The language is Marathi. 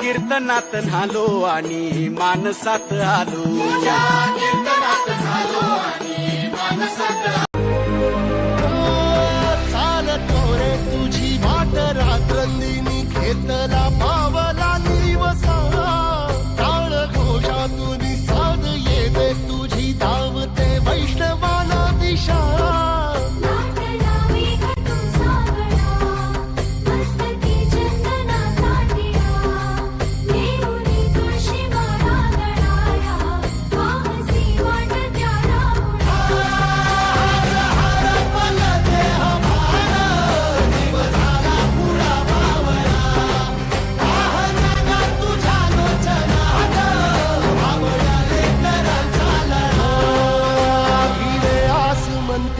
कीर्तनात झालो आणि मानसात आलो.